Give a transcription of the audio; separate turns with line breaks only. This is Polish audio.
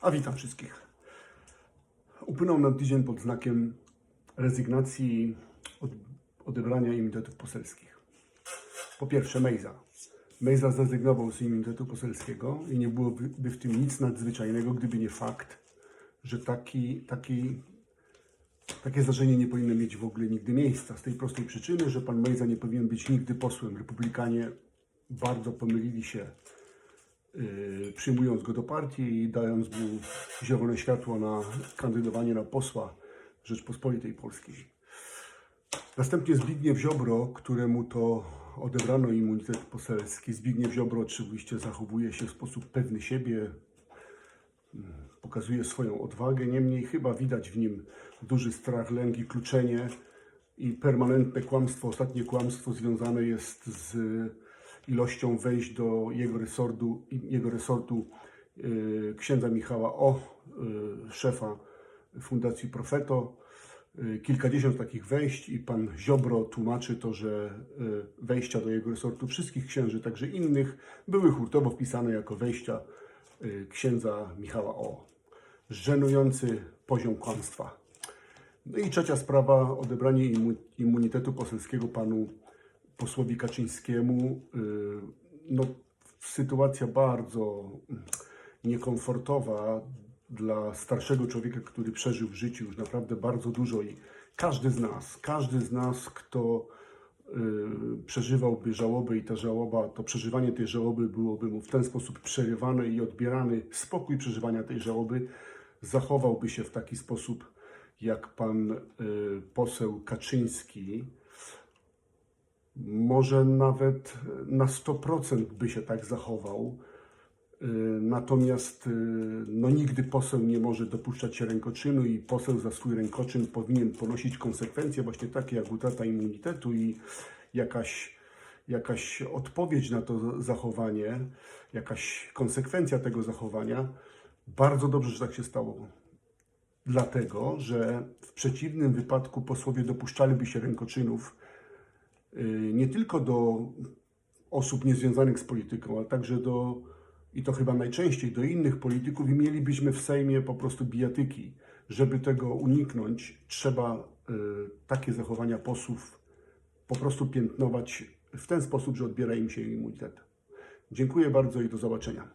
A witam wszystkich. Upłynął nam tydzień pod znakiem rezygnacji od odebrania immunitetów poselskich. Po pierwsze Mejza. Mejza zrezygnował z immunitetu poselskiego i nie byłoby w tym nic nadzwyczajnego, gdyby nie fakt, że taki, taki, takie zdarzenie nie powinno mieć w ogóle nigdy miejsca. Z tej prostej przyczyny, że pan Mejza nie powinien być nigdy posłem. Republikanie bardzo pomylili się przyjmując go do partii i dając mu zielone światło na kandydowanie na posła Rzeczpospolitej Polskiej. Następnie Zbigniew Ziobro, któremu to odebrano immunitet poselski. Zbigniew Ziobro oczywiście zachowuje się w sposób pewny siebie, mm, pokazuje swoją odwagę, niemniej chyba widać w nim duży strach, lęk i kluczenie i permanentne kłamstwo. Ostatnie kłamstwo związane jest z ilością wejść do jego resortu, jego resortu yy, księdza Michała O, yy, szefa Fundacji Profeto. Yy, Kilkadziesiąt takich wejść i pan Ziobro tłumaczy to, że wejścia do jego resortu wszystkich księży, także innych, były hurtowo wpisane jako wejścia księdza Michała O. Żenujący poziom kłamstwa. No i trzecia sprawa, odebranie immu- immunitetu poselskiego panu posłowi Kaczyńskiemu. Yy, No, sytuacja bardzo mm, niekomfortowa dla starszego człowieka, który przeżył w życiu już naprawdę bardzo dużo i każdy z nas, każdy z nas, kto yy, przeżywałby żałobę i ta żałoba, to przeżywanie tej żałoby byłoby mu w ten sposób przerywane i odbierany spokój przeżywania tej żałoby, zachowałby się w taki sposób, jak pan yy, poseł Kaczyński, może nawet na 100% by się tak zachował. Yy, Natomiast yy, no, nigdy poseł nie może dopuszczać się rękoczynu i poseł za swój rękoczyn powinien ponosić konsekwencje właśnie takie jak utrata immunitetu i jakaś, jakaś odpowiedź na to zachowanie, jakaś konsekwencja tego zachowania. Bardzo dobrze, że tak się stało. Dlatego, że w przeciwnym wypadku posłowie dopuszczaliby się rękoczynów nie tylko do osób niezwiązanych z polityką, ale także do, i to chyba najczęściej, do innych polityków i mielibyśmy w Sejmie po prostu bijatyki. Żeby tego uniknąć, trzeba y, takie zachowania posłów po prostu piętnować w ten sposób, że odbiera im się immunitet. Dziękuję bardzo i do zobaczenia.